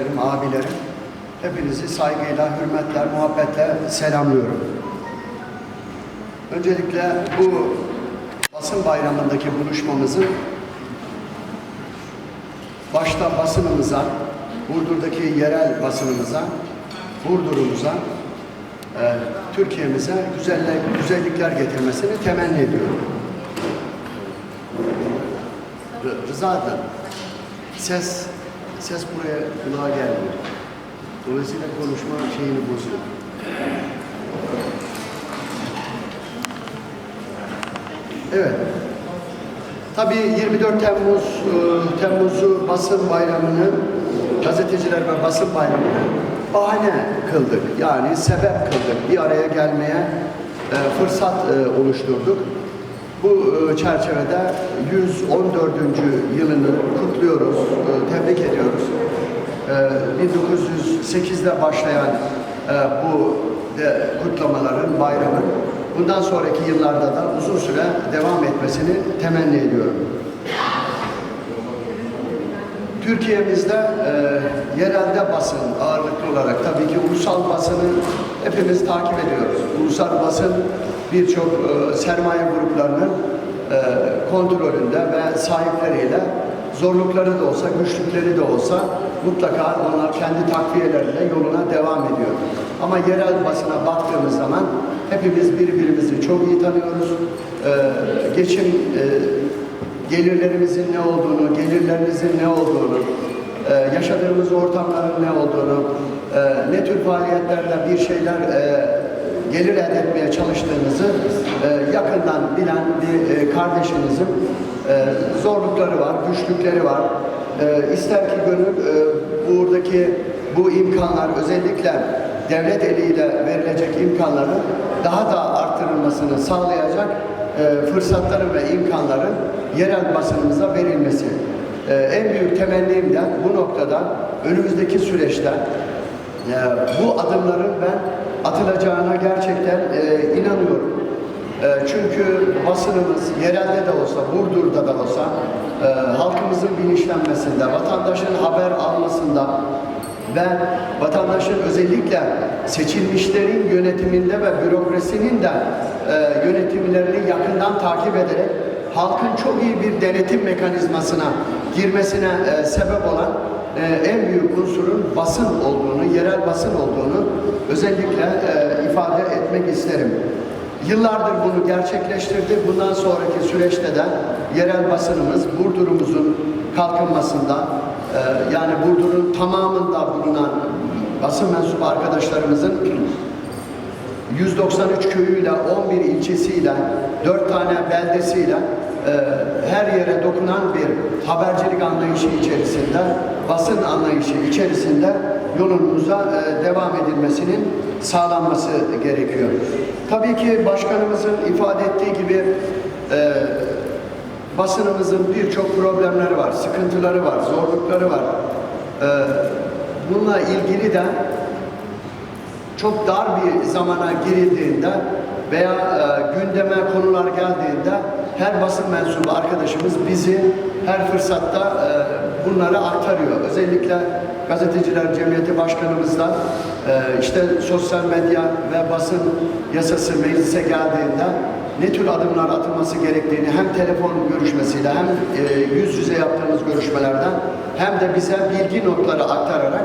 kardeşlerim, abilerim, hepinizi saygıyla, hürmetle, muhabbetle selamlıyorum. Öncelikle bu basın bayramındaki buluşmamızın başta basınımıza, Burdur'daki yerel basınımıza, Burdur'umuza, e, Türkiye'mize güzellik, güzellikler getirmesini temenni ediyorum. Rı- Rıza'dan ses ses buraya kulağa gelmiyor. Dolayısıyla konuşma şeyini bozuyor. Evet. Tabii 24 Temmuz e, Temmuz'u basın bayramını gazeteciler ve basın bayramını bahane kıldık. Yani sebep kıldık. Bir araya gelmeye e, fırsat e, oluşturduk. Bu e, çerçevede 114. yılını kutluyoruz, e, tebrik ediyoruz. E, 1908'de başlayan e, bu de, kutlamaların, bayramın bundan sonraki yıllarda da uzun süre devam etmesini temenni ediyorum. Türkiye'mizde e, yerelde basın ağırlıklı olarak tabii ki ulusal basını hepimiz takip ediyoruz. Ulusal basın birçok e, sermaye gruplarının e, kontrolünde ve sahipleriyle zorlukları da olsa, güçlükleri de olsa mutlaka onlar kendi takviyeleriyle yoluna devam ediyor. Ama yerel basına baktığımız zaman hepimiz birbirimizi çok iyi tanıyoruz. E, geçim e, gelirlerimizin ne olduğunu, gelirlerinizin ne olduğunu, yaşadığımız ortamların ne olduğunu, ne tür faaliyetlerle bir şeyler e, gelir elde etmeye çalıştığınızı e, yakından bilen bir e, kardeşinizin e, zorlukları var, güçlükleri var. E, ister ki gönül e, buradaki bu imkanlar özellikle devlet eliyle verilecek imkanların daha da arttırılmasını sağlayacak e, fırsatların ve imkanların yerel basınımıza verilmesi. E, en büyük temennim de bu noktada önümüzdeki süreçte e, bu adımların ben atılacağına gerçekten e, inanıyorum. E, çünkü basınımız yerelde de olsa, Burdur'da da olsa e, halkımızın bilinçlenmesinde, vatandaşın haber almasında ve vatandaşın özellikle seçilmişlerin yönetiminde ve bürokrasinin de e, yönetimlerini yakından takip ederek halkın çok iyi bir denetim mekanizmasına girmesine e, sebep olan e, en büyük unsurun basın olduğunu, yerel basın olduğunu özellikle e, ifade etmek isterim. Yıllardır bunu gerçekleştirdi. Bundan sonraki süreçte de yerel basınımız Burdur'umuzun kalkınmasında e, yani Burdur'un tamamında bulunan basın mensubu arkadaşlarımızın 193 köyüyle, 11 ilçesiyle, 4 tane beldesiyle her yere dokunan bir habercilik anlayışı içerisinde, basın anlayışı içerisinde yolumuza e, devam edilmesinin sağlanması gerekiyor. Tabii ki başkanımızın ifade ettiği gibi e, basınımızın birçok problemleri var, sıkıntıları var, zorlukları var. E, bununla ilgili de çok dar bir zamana girildiğinde veya e, gündeme konular geldiğinde her basın mensubu arkadaşımız bizi her fırsatta e, bunları aktarıyor. Özellikle Gazeteciler Cemiyeti Başkanımızdan e, işte sosyal medya ve basın yasası meclise geldiğinde ne tür adımlar atılması gerektiğini hem telefon görüşmesiyle hem e, yüz yüze yaptığımız görüşmelerden hem de bize bilgi notları aktararak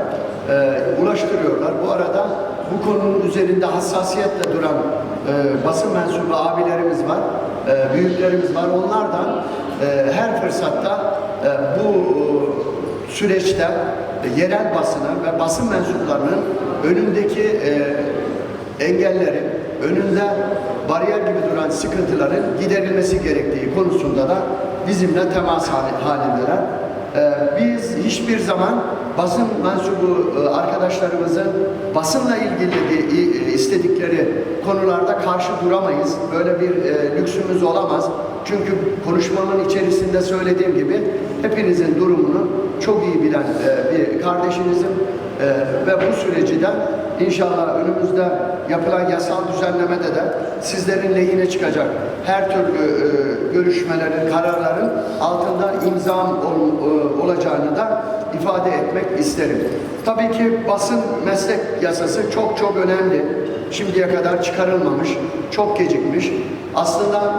e, ulaştırıyorlar. Bu arada bu konunun üzerinde hassasiyetle duran e, basın mensubu abilerimiz var, e, büyüklerimiz var. Onlardan e, her fırsatta e, bu e, süreçte e, yerel basına ve basın mensuplarının önündeki e, engellerin, önünde bariyer gibi duran sıkıntıların giderilmesi gerektiği konusunda da bizimle temas hali- halindeler. Ee, biz hiçbir zaman basın mensubu e, arkadaşlarımızın basınla ilgili i- istedikleri konularda karşı duramayız. Böyle bir e, lüksümüz olamaz. Çünkü konuşmamın içerisinde söylediğim gibi hepinizin durumunu çok iyi bilen e, bir kardeşinizim e, ve bu süreci de inşallah önümüzde yapılan yasal düzenlemede de sizlerin lehine çıkacak her türlü e, görüşmelerin, kararların altında imzam ol- e, olacağını da ifade etmek isterim. Tabii ki basın meslek yasası çok çok önemli. Şimdiye kadar çıkarılmamış, çok gecikmiş. Aslında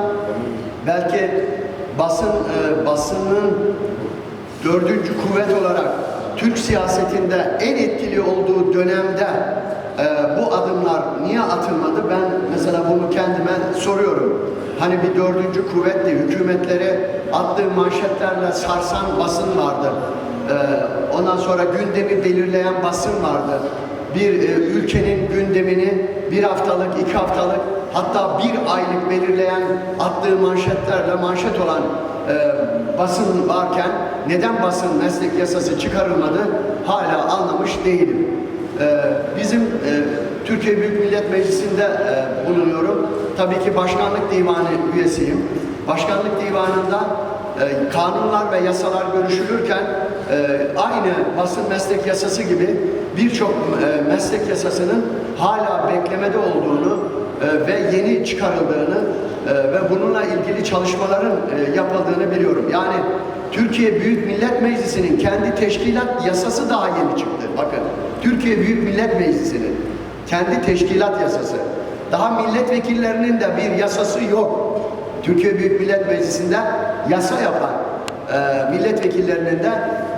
belki basın e, basının dördüncü kuvvet olarak Türk siyasetinde en etkili olduğu dönemde e, bu adımlar niye atılmadı? Ben mesela bunu kendime soruyorum. Hani bir dördüncü kuvvetti, hükümetleri attığı manşetlerle sarsan basın vardı. E, ondan sonra gündemi belirleyen basın vardı. Bir e, ülkenin gündemini bir haftalık, iki haftalık hatta bir aylık belirleyen attığı manşetlerle manşet olan e, basın varken neden basın meslek yasası çıkarılmadı hala anlamış değilim. E, bizim e, Türkiye Büyük Millet Meclisi'nde e, bulunuyorum. Tabii ki Başkanlık Divanı üyesiyim. Başkanlık Divanı'nda e, kanunlar ve yasalar görüşülürken e, aynı basın meslek yasası gibi birçok e, meslek yasasının hala beklemede olduğunu e, ve yeni çıkarıldığını e, ve bununla ilgili çalışmaların e, yapıldığını biliyorum. Yani Türkiye Büyük Millet Meclisi'nin kendi teşkilat yasası daha yeni çıktı. Bakın Türkiye Büyük Millet Meclisi'nin kendi teşkilat yasası. Daha milletvekillerinin de bir yasası yok. Türkiye Büyük Millet Meclisi'nde yasa yapan milletvekillerinin de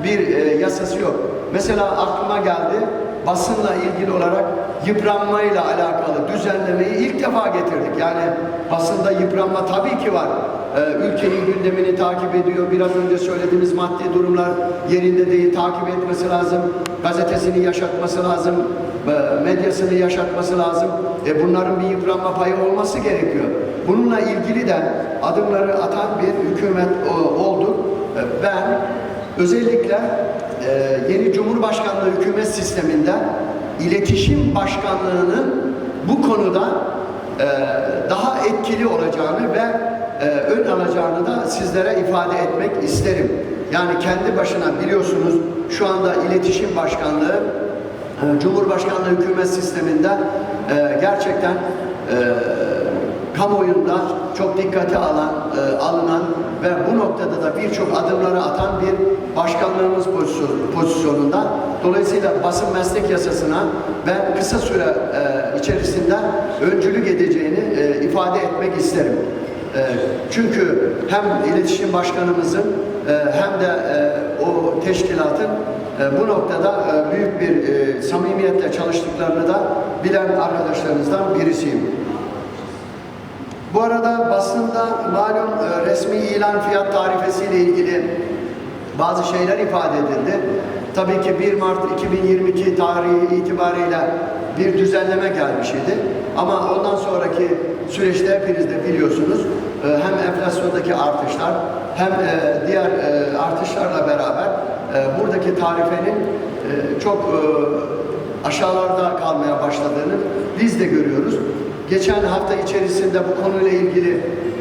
bir yasası yok. Mesela aklıma geldi basınla ilgili olarak yıpranmayla alakalı düzenlemeyi ilk defa getirdik. Yani basında yıpranma tabii ki var. Ee, ülkenin gündemini takip ediyor. Biraz önce söylediğimiz maddi durumlar yerinde değil. Takip etmesi lazım. Gazetesini yaşatması lazım. e, Medyasını yaşatması lazım. E, bunların bir yıpranma payı olması gerekiyor. Bununla ilgili de adımları atan bir hükümet o, olduk. E, ben özellikle e, yeni Cumhurbaşkanlığı hükümet sisteminde iletişim başkanlığının bu konuda e, daha etkili olacağını ve e, ön alacağını da sizlere ifade etmek isterim. Yani kendi başına biliyorsunuz şu anda iletişim başkanlığı e, Cumhurbaşkanlığı hükümet sisteminde e, gerçekten e, kamuoyunda çok dikkate alan, e, alınan ve bu noktada da birçok adımları atan bir başkanlığımız pozisyon- pozisyonunda. Dolayısıyla basın meslek yasasına ben kısa süre e, içerisinde öncülük edeceğini e, ifade etmek isterim. E, çünkü hem iletişim başkanımızın e, hem de e, o teşkilatın e, bu noktada e, büyük bir e, samimiyetle çalıştıklarını da bilen arkadaşlarınızdan birisiyim. Bu arada basında malum e, resmi ilan fiyat tarifesi ile ilgili bazı şeyler ifade edildi. Tabii ki 1 Mart 2022 tarihi itibariyle bir düzenleme gelmiş idi. Ama ondan sonraki süreçte hepiniz de biliyorsunuz e, hem enflasyondaki artışlar hem e, diğer artışlarla beraber buradaki tarifenin çok aşağılarda kalmaya başladığını biz de görüyoruz. Geçen hafta içerisinde bu konuyla ilgili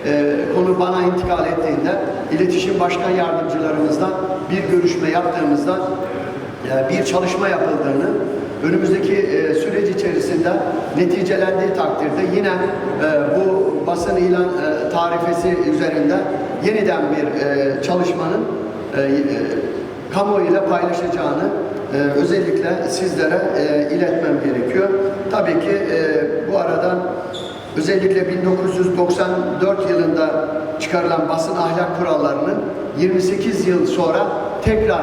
e, konu bana intikal ettiğinde iletişim başkan yardımcılarımızla bir görüşme yaptığımızda e, bir çalışma yapıldığını önümüzdeki e, süreç içerisinde neticelendiği takdirde yine e, bu basın ilan e, tarifesi üzerinde yeniden bir e, çalışmanın e, e, kamuoyuyla paylaşacağını e, özellikle sizlere e, iletmem gerekiyor. Tabii ki e, bu arada özellikle 1994 yılında çıkarılan basın ahlak kurallarının 28 yıl sonra tekrar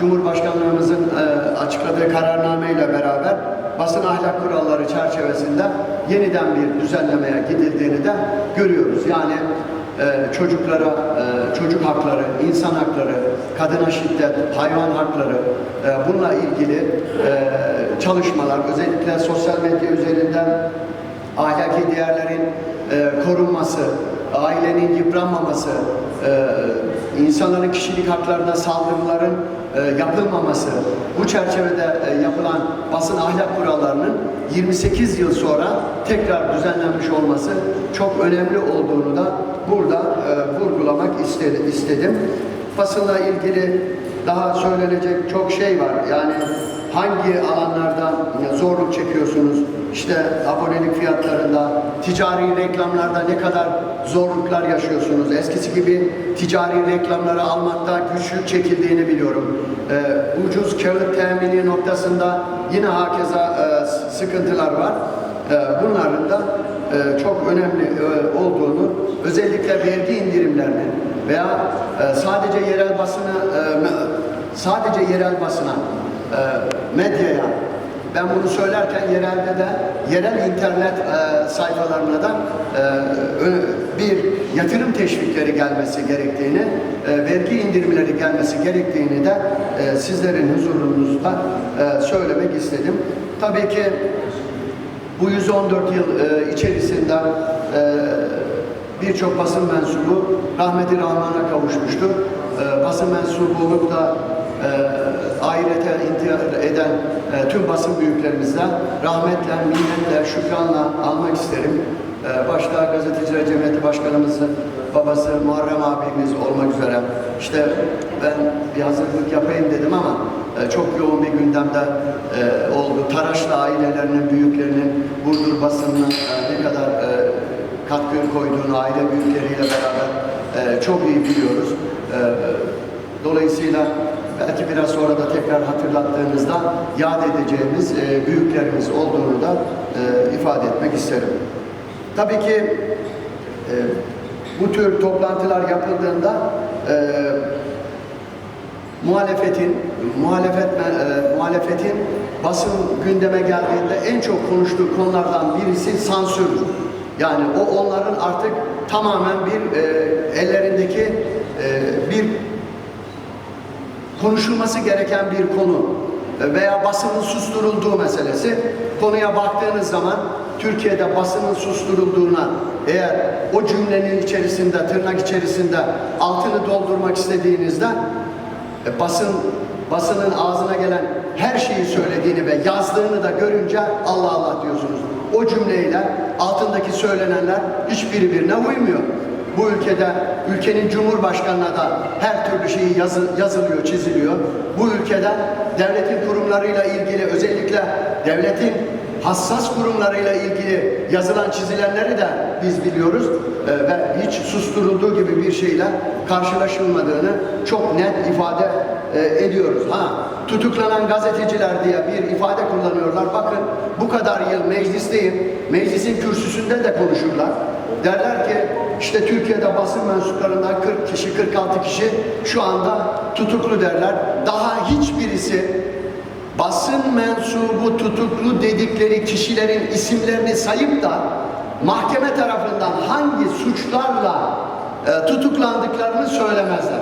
Cumhurbaşkanlığımızın e, açıkladığı kararnameyle beraber basın ahlak kuralları çerçevesinde yeniden bir düzenlemeye gidildiğini de görüyoruz. Yani e, çocuklara, e, çocuk hakları, insan hakları, kadına şiddet, hayvan hakları bununla ilgili çalışmalar özellikle sosyal medya üzerinden ahlaki değerlerin e, korunması, ailenin yıpranmaması, e, insanların kişilik haklarına saldırıların e, yapılmaması, bu çerçevede e, yapılan basın ahlak kurallarının 28 yıl sonra tekrar düzenlenmiş olması çok önemli olduğunu da burada e, vurgulamak istedi- istedim. Basınla ilgili daha söylenecek çok şey var. Yani hangi alanlarda zorluk çekiyorsunuz? İşte abonelik fiyatlarında, ticari reklamlarda ne kadar zorluklar yaşıyorsunuz? Eskisi gibi ticari reklamları almakta güçlük çekildiğini biliyorum. Ee, ucuz kağıt temini noktasında yine hakeza e, sıkıntılar var. E, bunların da e, çok önemli e, olduğunu, özellikle vergi indirimlerinin veya e, sadece yerel basını, e, sadece yerel basına, e, medyaya, ben bunu söylerken yerelde de yerel internet e, sayfalarına da e, bir yatırım teşvikleri gelmesi gerektiğini, e, vergi indirimleri gelmesi gerektiğini de e, sizlerin huzurunuzda e, söylemek istedim. Tabii ki bu 114 yıl e, içerisinde e, birçok basın mensubu rahmeti rahmana kavuşmuştur. E, basın mensubu olup da e, ahirete intihar eden e, tüm basın büyüklerimizden rahmetle, minnetle, şükranla almak isterim. E, başta Gazeteciler Cemiyeti Başkanımızın babası Muharrem abimiz olmak üzere işte ben bir hazırlık yapayım dedim ama e, çok yoğun bir gündemde e, oldu. Taraşlı ailelerinin, büyüklerinin Burdur basınına e, ne kadar e, katkı koyduğunu aile büyükleriyle beraber e, çok iyi biliyoruz. E, dolayısıyla belki biraz sonra da tekrar hatırlattığınızda yad edeceğimiz e, büyüklerimiz olduğunu da e, ifade etmek isterim. Tabii ki e, bu tür toplantılar yapıldığında e, muhalefetin muhalefet e, muhalefetin basın gündeme geldiğinde en çok konuştuğu konulardan birisi sansür. Yani o onların artık tamamen bir e, ellerindeki e, bir konuşulması gereken bir konu veya basının susturulduğu meselesi konuya baktığınız zaman Türkiye'de basının susturulduğuna eğer o cümlenin içerisinde tırnak içerisinde altını doldurmak istediğinizde e, basın basının ağzına gelen her şeyi söylediğini ve yazdığını da görünce Allah Allah diyorsunuz. O cümleyle altındaki söylenenler hiçbiri birbirine uymuyor. Bu ülkede ülkenin cumhurbaşkanına da her türlü şeyi yazı- yazılıyor, çiziliyor. Bu ülkede devletin kurumlarıyla ilgili özellikle devletin hassas kurumlarıyla ilgili yazılan çizilenleri de biz biliyoruz Ee, ve hiç susturulduğu gibi bir şeyle karşılaşılmadığını çok net ifade e, ediyoruz. Ha, tutuklanan gazeteciler diye bir ifade kullanıyorlar. Bakın bu kadar yıl meclisteyim. Meclisin kürsüsünde de konuşurlar. Derler ki işte Türkiye'de basın mensuplarından 40 kişi, 46 kişi şu anda tutuklu derler. Daha hiçbirisi basın mensubu tutuklu dedikleri kişilerin isimlerini sayıp da mahkeme tarafından hangi suçlarla e, tutuklandıklarını söylemezler.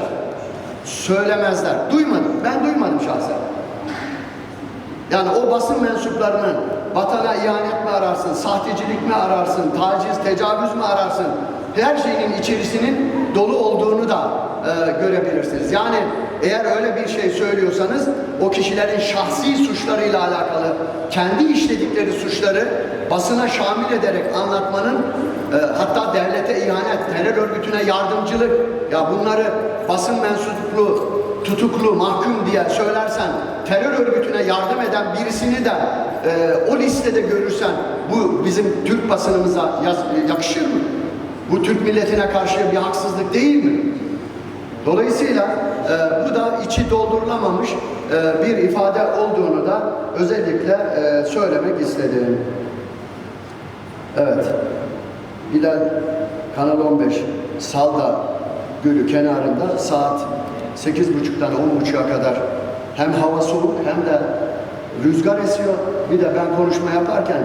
Söylemezler. Duymadım. Ben duymadım şahsen. Yani o basın mensuplarının vatana ihanet mi ararsın, sahtecilik mi ararsın, taciz, tecavüz mü ararsın? Her şeyin içerisinin dolu olduğunu da e, görebilirsiniz. Yani eğer öyle bir şey söylüyorsanız o kişilerin şahsi suçlarıyla alakalı kendi işledikleri suçları basına şamil ederek anlatmanın e, hatta devlete ihanet, terör örgütüne yardımcılık ya bunları basın mensuplu tutuklu, mahkum diye söylersen, terör örgütüne yardım eden birisini de e, o listede görürsen, bu bizim Türk basınımıza yaz- yakışır mı? Bu Türk milletine karşı bir haksızlık değil mi? Dolayısıyla e, bu da içi doldurulamamış e, bir ifade olduğunu da özellikle e, söylemek istedim. Evet. Bilal Kanal 15 Salda Gölü kenarında saat 8.30'dan 10.30'a kadar hem hava soğuk hem de rüzgar esiyor. Bir de ben konuşma yaparken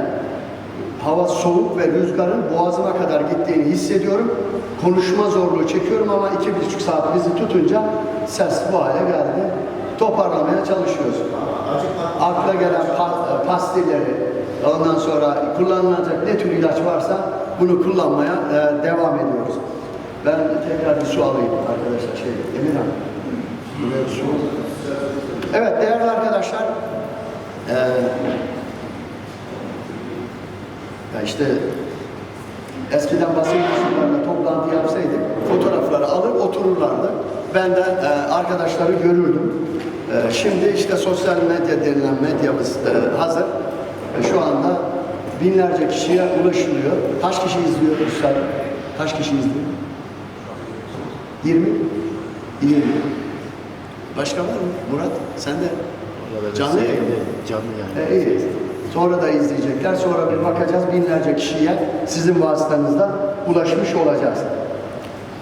hava soğuk ve rüzgarın boğazıma kadar gittiğini hissediyorum. Konuşma zorluğu çekiyorum ama iki buçuk saat bizi tutunca ses bu hale geldi. Toparlamaya çalışıyoruz. Akla gelen pa- pastilleri, ondan sonra kullanılacak ne tür ilaç varsa bunu kullanmaya e, devam ediyoruz. Ben tekrar bir su alayım arkadaşlar. Şey, Emirhan. Buraya Evet değerli arkadaşlar. e, ya işte eskiden basın mensuplarıyla toplantı yapsaydık fotoğrafları alır otururlardı. Ben de e, arkadaşları görürdüm. E, şimdi işte sosyal medya denilen medyamız e, hazır. E, şu anda binlerce kişiye ulaşılıyor. Kaç kişi izliyor Üstad? Kaç kişi izliyor? 20? 20. Başka var mı? Murat sen de Canlı yayın mı? Canlı yani. E, iyi. Sonra da izleyecekler. Sonra bir bakacağız binlerce kişiye sizin vasıtanızda ulaşmış olacağız.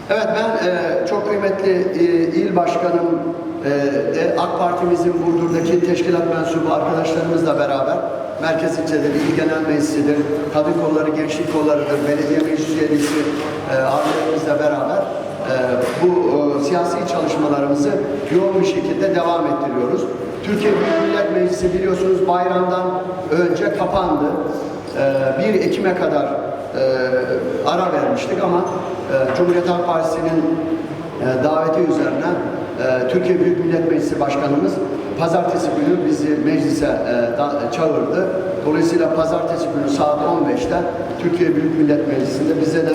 Evet ben e, çok kıymetli e, il başkanım e, de AK Partimizin Burdur'daki teşkilat mensubu arkadaşlarımızla beraber Merkez İlçedir, İl Genel Meclisi'dir, Kadın Kolları, Gençlik Kolları'dır, Belediye Meclis Üyelisi e, abilerimizle beraber e, bu e, siyasi çalışmalarımızı yoğun bir şekilde devam ettiriyoruz. Türkiye Büyük Millet Meclisi biliyorsunuz bayramdan önce kapandı. E, 1 Ekim'e kadar e, ara vermiştik ama e, Cumhuriyet Halk Partisi'nin e, daveti üzerine Türkiye Büyük Millet Meclisi Başkanımız pazartesi günü bizi meclise çağırdı. Dolayısıyla pazartesi günü saat 15'te Türkiye Büyük Millet Meclisi'nde bize de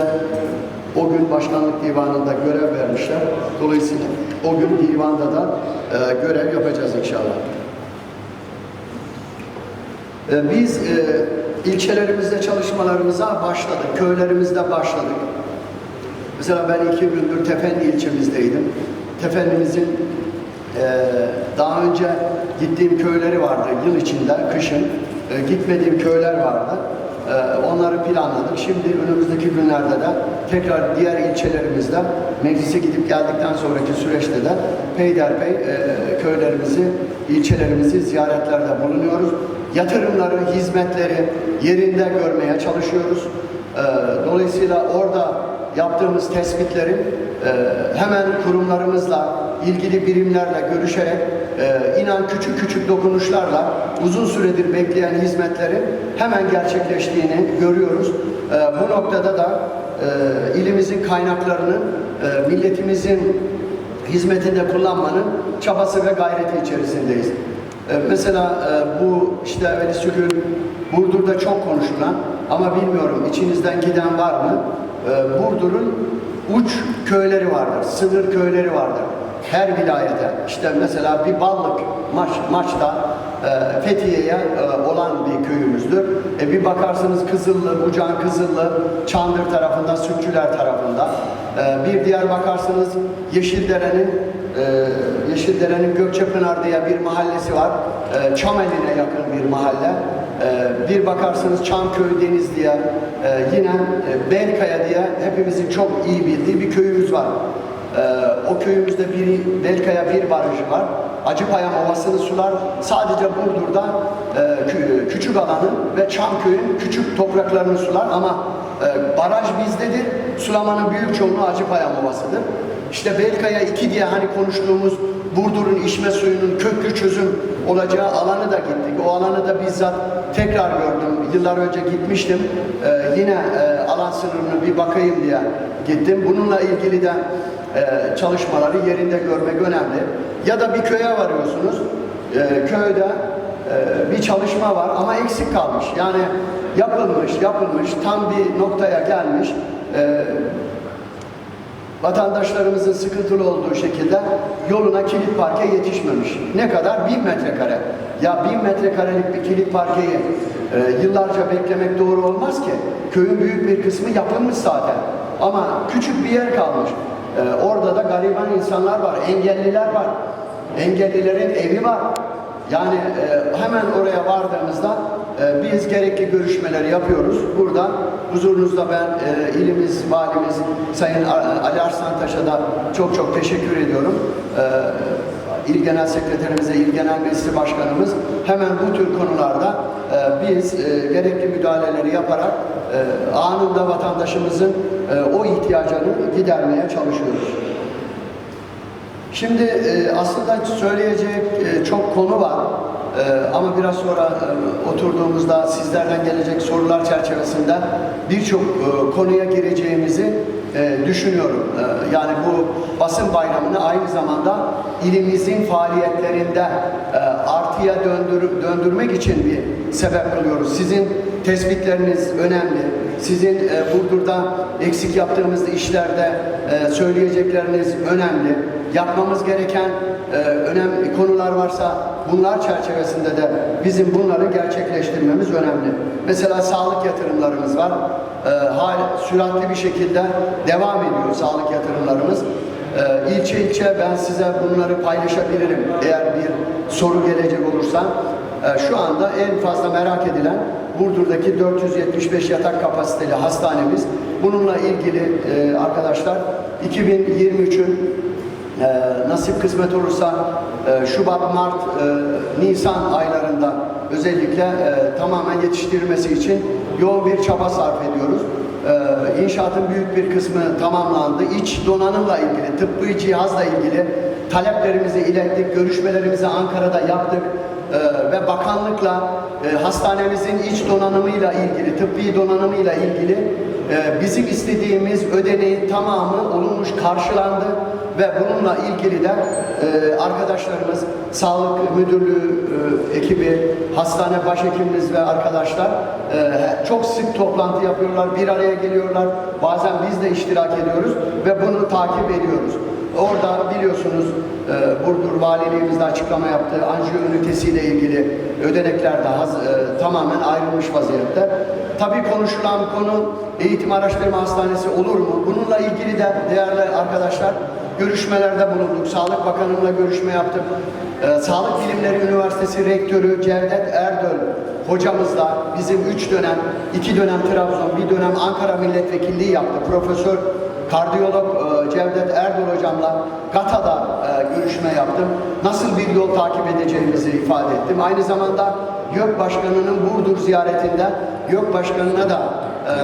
o gün başkanlık divanında görev vermişler. Dolayısıyla o gün divanda da e, görev yapacağız inşallah. E, Biz e, ilçelerimizde çalışmalarımıza başladık, köylerimizde başladık. Mesela ben iki gündür Tefendi ilçemizdeydim. Tefendimizin e, daha önce gittiğim köyleri vardı yıl içinde, kışın. E, gitmediğim köyler vardı. E, onları planladık. Şimdi önümüzdeki günlerde de tekrar diğer ilçelerimizde meclise gidip geldikten sonraki süreçte de peyderpey e, köylerimizi, ilçelerimizi ziyaretlerde bulunuyoruz. Yatırımları, hizmetleri yerinde görmeye çalışıyoruz. E, dolayısıyla orada yaptığımız tespitlerin e, hemen kurumlarımızla, ilgili birimlerle görüşerek e, inan küçük küçük dokunuşlarla uzun süredir bekleyen hizmetlerin hemen gerçekleştiğini görüyoruz. E, bu noktada da e, ilimizin kaynaklarını e, milletimizin hizmetinde kullanmanın çabası ve gayreti içerisindeyiz. E, mesela e, bu işte evvelisi gün Burdur'da çok konuşulan ama bilmiyorum içinizden giden var mı? E, Burdur'un uç köyleri vardır, sınır köyleri vardır. Her vilayete. İşte mesela bir ballık maç, maçta e, Fethiye'ye e, olan bir köyümüzdür. E, bir bakarsınız Kızıllı, Bucan Kızıllı, Çandır tarafında, Sütçüler tarafında. E, bir diğer bakarsınız Yeşildere'nin e, Yeşildere'nin Gökçepınar diye bir mahallesi var. Çameli'ne yakın bir mahalle. E, bir bakarsınız Çamköy Deniz diye e, yine e, Belkaya diye hepimizin çok iyi bildiği bir köyümüz var. Ee, o köyümüzde bir Belkaya bir barajı var. Acıpayam Ovası'nı sular. Sadece Burdur'da e, kü- küçük alanın ve Çamköy'ün küçük topraklarını sular ama baraj bizdedir. Sulamanın büyük çoğunluğu Acıpayam Ovası'dır. İşte Belkaya 2 diye hani konuştuğumuz Burdur'un içme suyunun köklü çözüm olacağı alanı da gittik. O alanı da bizzat tekrar gördüm. Yıllar önce gitmiştim. Ee, yine e, alan sınırını bir bakayım diye gittim. Bununla ilgili de e, çalışmaları yerinde görmek önemli. Ya da bir köye varıyorsunuz. E, köyde e, bir çalışma var ama eksik kalmış. Yani yapılmış, yapılmış, tam bir noktaya gelmiş. E, vatandaşlarımızın sıkıntılı olduğu şekilde yoluna kilit parke yetişmemiş. Ne kadar? Bin metrekare. Ya bin metrekarelik bir kilit parkeyi e, yıllarca beklemek doğru olmaz ki. Köyün büyük bir kısmı yapılmış zaten. Ama küçük bir yer kalmış. E, orada da gariban insanlar var, engelliler var. Engellilerin evi var. Yani e, hemen oraya vardığımızda e, biz gerekli görüşmeleri yapıyoruz. Burada huzurunuzda ben e, ilimiz, valimiz Sayın Ali Arslantaş'a da çok çok teşekkür ediyorum. E, İl Genel Sekreterimize, İl Genel Meclisi Başkanımız hemen bu tür konularda e, biz e, gerekli müdahaleleri yaparak e, anında vatandaşımızın e, o ihtiyacını gidermeye çalışıyoruz. Şimdi e, aslında söyleyecek e, çok konu var. E, ama biraz sonra e, oturduğumuzda sizlerden gelecek sorular çerçevesinde birçok e, konuya gireceğimizi e, düşünüyorum. E, yani bu basın bayramını aynı zamanda ilimizin faaliyetlerinde e, artıya döndür, döndürmek için bir sebep kılıyoruz. Sizin tespitleriniz önemli. Sizin e, Burdur'da eksik yaptığımız işlerde e, söyleyecekleriniz önemli. Yapmamız gereken e, önemli konular varsa bunlar çerçevesinde de bizim bunları gerçekleştirmemiz önemli. Mesela sağlık yatırımlarımız var. E, hal, süratli bir şekilde devam ediyor sağlık yatırımlarımız. Ee, ilçe ilçe ben size bunları paylaşabilirim eğer bir soru gelecek olursa. Ee, şu anda en fazla merak edilen Burdur'daki 475 yatak kapasiteli hastanemiz. Bununla ilgili e, arkadaşlar 2023'ün ee, nasip kısmet olursa e, Şubat, Mart, e, Nisan aylarında özellikle e, tamamen yetiştirilmesi için yoğun bir çaba sarf ediyoruz. E, inşaatın büyük bir kısmı tamamlandı. İç donanımla ilgili, tıbbi cihazla ilgili taleplerimizi ilettik, görüşmelerimizi Ankara'da yaptık e, ve bakanlıkla e, hastanemizin iç donanımıyla ilgili, tıbbi donanımıyla ilgili e, bizim istediğimiz ödeneğin tamamı olunmuş, karşılandı ve bununla ilgili de e, arkadaşlarımız, sağlık müdürlüğü ekibi, hastane başhekimimiz ve arkadaşlar çok sık toplantı yapıyorlar, bir araya geliyorlar. Bazen biz de iştirak ediyoruz ve bunu takip ediyoruz. Orada biliyorsunuz e, Burdur Valiliğimiz de açıklama yaptı. Anjiyo ünitesiyle ilgili ödenekler de haz- e, tamamen ayrılmış vaziyette. Tabii konuşulan konu eğitim araştırma hastanesi olur mu? Bununla ilgili de değerli arkadaşlar görüşmelerde bulunduk. Sağlık Bakanı'nla görüşme yaptık. Ee, Sağlık Bilimleri Üniversitesi Rektörü Cevdet Erdöl hocamızla bizim üç dönem, iki dönem Trabzon, bir dönem Ankara Milletvekilliği yaptı. Profesör kardiyolog e, Cevdet Erdöl hocamla GATA'da e, görüşme yaptım. Nasıl bir yol takip edeceğimizi ifade ettim. Aynı zamanda YÖK Başkanı'nın Burdur ziyaretinde YÖK Başkanı'na da e,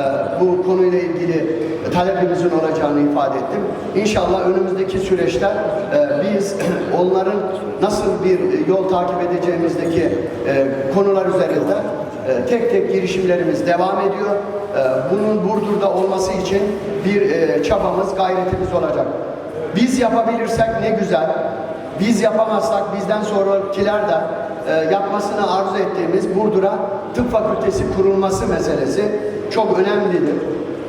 bu konuyla ilgili talebimizin olacağını ifade ettim. İnşallah önümüzdeki süreçte biz onların nasıl bir yol takip edeceğimizdeki e, konular üzerinde e, tek tek girişimlerimiz devam ediyor. E, bunun Burdur'da olması için bir e, çabamız, gayretimiz olacak. Biz yapabilirsek ne güzel. Biz yapamazsak bizden sonrakiler de yapmasını arzu ettiğimiz Burdur'a tıp fakültesi kurulması meselesi çok önemlidir.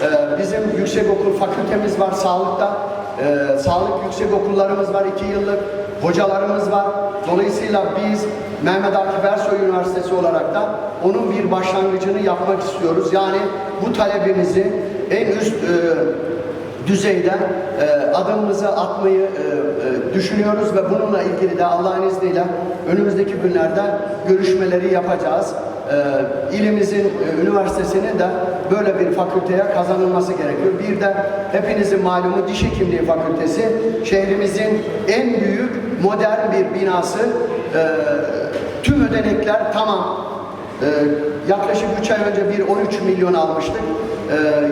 E, bizim yüksekokul fakültemiz var sağlıkta. E, sağlık yüksek okullarımız var iki yıllık. Hocalarımız var. Dolayısıyla biz Mehmet Akif Ersoy Üniversitesi olarak da onun bir başlangıcını yapmak istiyoruz. Yani bu talebimizi en üst e, düzeyde e, adımımızı atmayı e, e, düşünüyoruz ve bununla ilgili de Allah'ın izniyle önümüzdeki günlerde görüşmeleri yapacağız. E, ilimizin e, üniversitesinin de böyle bir fakülteye kazanılması gerekiyor. Bir de hepinizin malumu diş hekimliği fakültesi şehrimizin en büyük modern bir binası. E, tüm ödenekler tamam. Ee, yaklaşık 3 ay önce bir 13 milyon almıştık.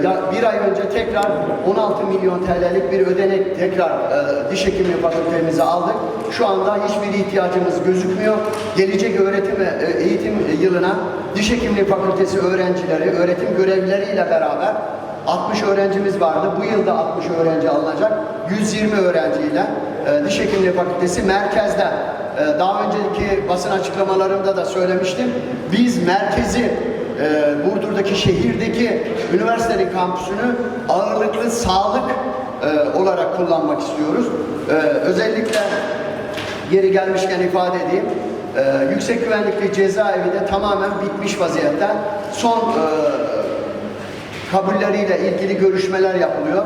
Ya, bir ay önce tekrar 16 milyon TL'lik bir ödenek tekrar e, diş hekimliği fakültemize aldık. Şu anda hiçbir ihtiyacımız gözükmüyor. Gelecek öğretim ve e, eğitim yılına diş hekimliği fakültesi öğrencileri, öğretim görevlileriyle beraber 60 öğrencimiz vardı. Bu yılda 60 öğrenci alınacak. 120 öğrenciyle e, diş hekimliği fakültesi merkezde ee, daha önceki basın açıklamalarımda da söylemiştim. Biz merkezi e, Burdur'daki şehirdeki üniversitenin kampüsünü ağırlıklı sağlık e, olarak kullanmak istiyoruz. E, özellikle geri gelmişken ifade edeyim. E, yüksek güvenlikli cezaevi de tamamen bitmiş vaziyette. Son e, kabulleriyle ilgili görüşmeler yapılıyor.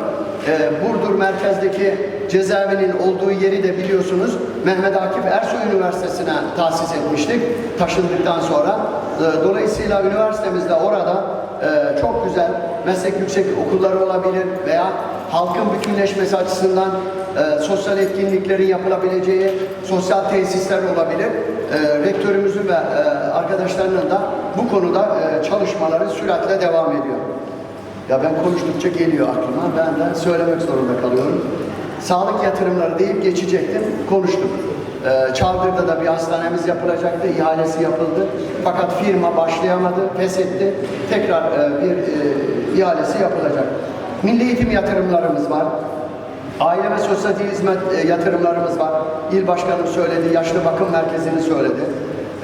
Ee, Burdur merkezdeki cezaevinin olduğu yeri de biliyorsunuz Mehmet Akif Ersoy Üniversitesi'ne tahsis etmiştik taşındıktan sonra. Ee, dolayısıyla üniversitemizde orada e, çok güzel meslek yüksek okulları olabilir veya halkın bütünleşmesi açısından e, sosyal etkinliklerin yapılabileceği sosyal tesisler olabilir. E, rektörümüzün ve e, arkadaşlarının da bu konuda e, çalışmaları süratle devam ediyor. Ya ben konuştukça geliyor aklıma. Ben de söylemek zorunda kalıyorum. Sağlık yatırımları deyip geçecektim. Konuştuk. Ee, da bir hastanemiz yapılacaktı. ihalesi yapıldı. Fakat firma başlayamadı, feshetti. Tekrar e, bir e, ihalesi yapılacak. Milli eğitim yatırımlarımız var. Aile ve sosyal hizmet e, yatırımlarımız var. İl başkanım söyledi, yaşlı bakım merkezini söyledi.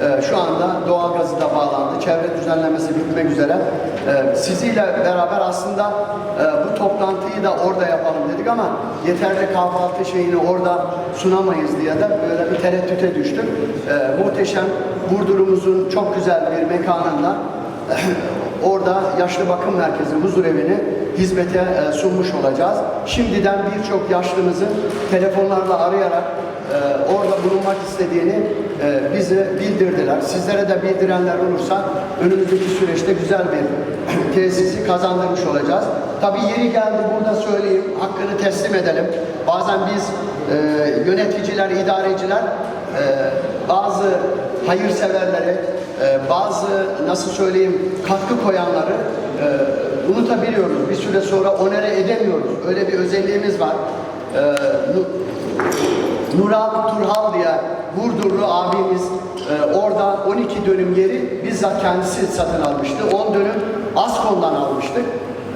Ee, şu anda doğalgazı da bağlandı. Çevre düzenlemesi bitmek üzere. Ee, siziyle beraber aslında e, bu toplantıyı da orada yapalım dedik ama yeterli kahvaltı şeyini orada sunamayız diye de böyle bir tereddüte düştük. Ee, muhteşem Burdur'umuzun çok güzel bir mekanında orada yaşlı bakım merkezi, huzur evini hizmete e, sunmuş olacağız. Şimdiden birçok yaşlımızın telefonlarla arayarak e, orada bulunmak istediğini e, bize bildirdiler. Sizlere de bildirenler olursa önümüzdeki süreçte güzel bir tesisi kazandırmış olacağız. Tabii yeri geldi burada söyleyeyim, hakkını teslim edelim. Bazen biz e, yöneticiler, idareciler e, bazı hayırseverleri, e, bazı nasıl söyleyeyim katkı koyanları unutabiliyoruz. Bir süre sonra onere edemiyoruz. Öyle bir özelliğimiz var. E, Nural Turhal diye Burdurlu abimiz e, orada 12 dönüm yeri bizzat kendisi satın almıştı. 10 dönüm Askon'dan almıştık.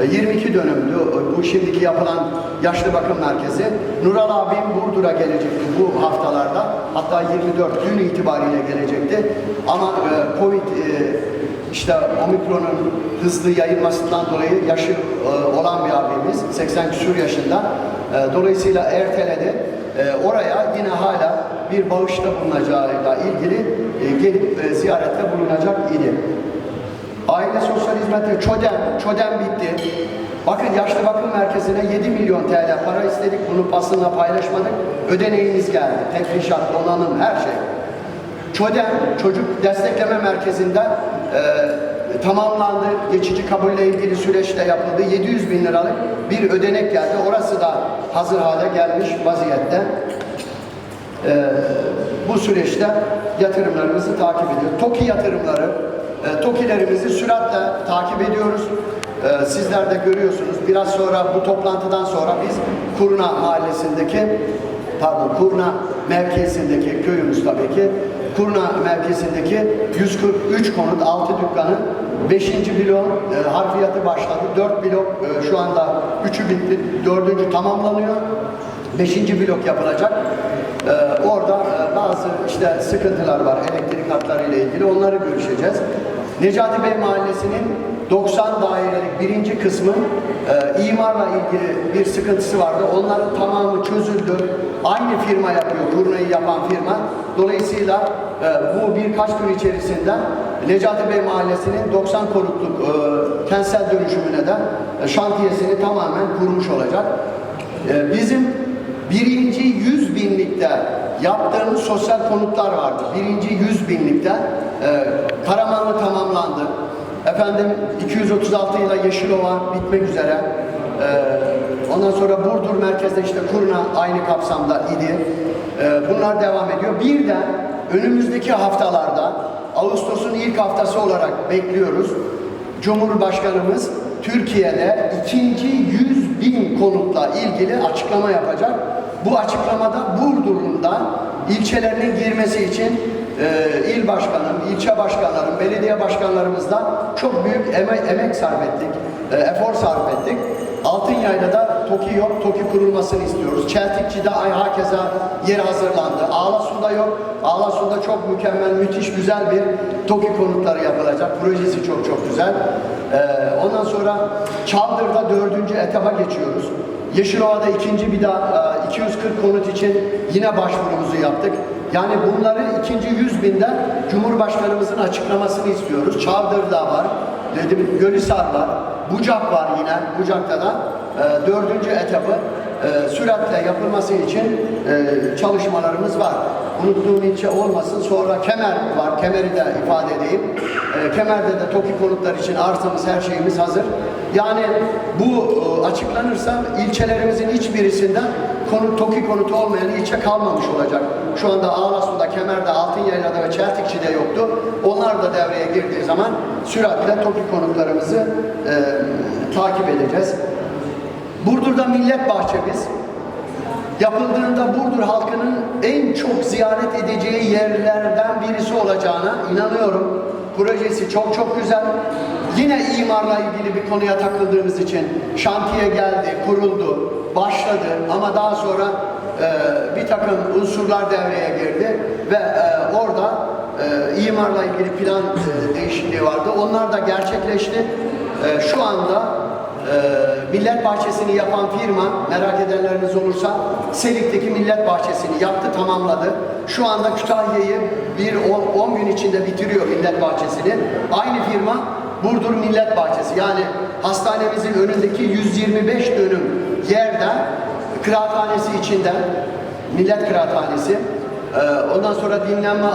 E, 22 dönümdü bu şimdiki yapılan yaşlı bakım merkezi. Nural abim Burdur'a gelecekti bu haftalarda. Hatta 24 dün itibariyle gelecekti. Ama e, Covid e, işte omikronun hızlı yayılmasından dolayı yaşı e, olan bir abimiz 80 küsur yaşında. E, dolayısıyla erteledi. E, oraya yine hala bir bağışta bulunacağıyla ilgili e, gelip e, ziyarette bulunacak idi. Aile sosyal hizmeti ÇODEM, ÇODEM bitti. Bakın yaşlı bakım merkezine 7 milyon TL para istedik. Bunu basınla paylaşmadık. Ödeneğimiz geldi. Tefrişat, donanım, her şey. ÇODEM, Çocuk Destekleme Merkezi'nde e, tamamlandı. Geçici kabulle ilgili süreçte yapıldı. 700 bin liralık bir ödenek geldi. Orası da hazır hale gelmiş vaziyette. E, bu süreçte yatırımlarımızı takip ediyor. TOKİ yatırımları, e, TOKİ'lerimizi süratle takip ediyoruz. E, sizler de görüyorsunuz. Biraz sonra bu toplantıdan sonra biz Kurna mahallesindeki pardon Kurna merkezindeki köyümüz tabii ki Kurna merkezindeki 143 konut 6 dükkanın 5. blok e, harfiyatı başladı. 4 blok e, şu anda 3'ü bitti. 4. tamamlanıyor. 5. blok yapılacak. Ee, orada e, bazı işte sıkıntılar var elektrik hatları ile ilgili onları görüşeceğiz. Necati Bey Mahallesi'nin 90 dairelik birinci kısmı e, imarla ilgili bir sıkıntısı vardı. Onların tamamı çözüldü. Aynı firma yapıyor, kurnayı yapan firma. Dolayısıyla e, bu birkaç gün içerisinde Necati Bey Mahallesi'nin 90 konutluk e, kentsel dönüşümüne de e, şantiyesini tamamen kurmuş olacak. E, bizim Birinci yüz binlikte yaptığımız sosyal konutlar vardı. Birinci yüz binlikte e, Karamanlı tamamlandı. Efendim 236 yıla Yeşilova bitmek üzere. E, ondan sonra Burdur merkezde işte Kurna aynı kapsamda idi. E, bunlar devam ediyor. Bir de önümüzdeki haftalarda Ağustos'un ilk haftası olarak bekliyoruz. Cumhurbaşkanımız Türkiye'de ikinci 100 bin konutla ilgili açıklama yapacak. Bu açıklamada Burdur'un da ilçelerinin girmesi için e, il başkanım, ilçe başkanlarım, belediye başkanlarımızla çok büyük emek, emek sarf ettik, e, efor sarf ettik. Altınyaylı'da TOKİ yok, TOKİ kurulmasını istiyoruz. Çeltikçi'de hakeza yer hazırlandı. Ağlasu'da yok. Ağlasu'da çok mükemmel, müthiş, güzel bir TOKİ konutları yapılacak. Projesi çok çok güzel. Ee, ondan sonra Çaldır'da dördüncü etaba geçiyoruz. Yeşilova'da ikinci bir daha e, 240 konut için yine başvurumuzu yaptık. Yani bunları ikinci 100 binde Cumhurbaşkanımızın açıklamasını istiyoruz. Çavdır'da var, dedim Gölhisar var, Bucak var yine, Bucak'ta da e, dördüncü etabı e, süratle yapılması için e, çalışmalarımız var. Unuttuğum ilçe olmasın. Sonra Kemer var. Kemer'i de ifade edeyim. E, Kemer'de de TOKİ konutlar için arsamız, her şeyimiz hazır. Yani bu e, açıklanırsa ilçelerimizin hiçbirisinden konut, TOKİ konutu olmayan ilçe kalmamış olacak. Şu anda Ağlasu'da, Kemer'de, Altınyaylı'da ve Çeltikçi'de yoktu. Onlar da devreye girdiği zaman süratle TOKİ konutlarımızı e, takip edeceğiz. Burdur'da millet bahçemiz yapıldığında Burdur halkının en çok ziyaret edeceği yerlerden birisi olacağına inanıyorum. Projesi çok çok güzel. Yine imarla ilgili bir konuya takıldığımız için şantiye geldi, kuruldu, başladı ama daha sonra e, bir takım unsurlar devreye girdi ve e, orada e, imarla ilgili plan e, değişikliği vardı. Onlar da gerçekleşti. E, şu anda ee, Millet Bahçesi'ni yapan firma, merak edenleriniz olursa, Selik'teki Millet Bahçesi'ni yaptı, tamamladı. Şu anda Kütahya'yı bir 10 gün içinde bitiriyor Millet Bahçesi'ni. Aynı firma Burdur Millet Bahçesi. Yani hastanemizin önündeki 125 dönüm yerde kıraathanesi içinde, millet kıraathanesi, e, ondan sonra dinlenme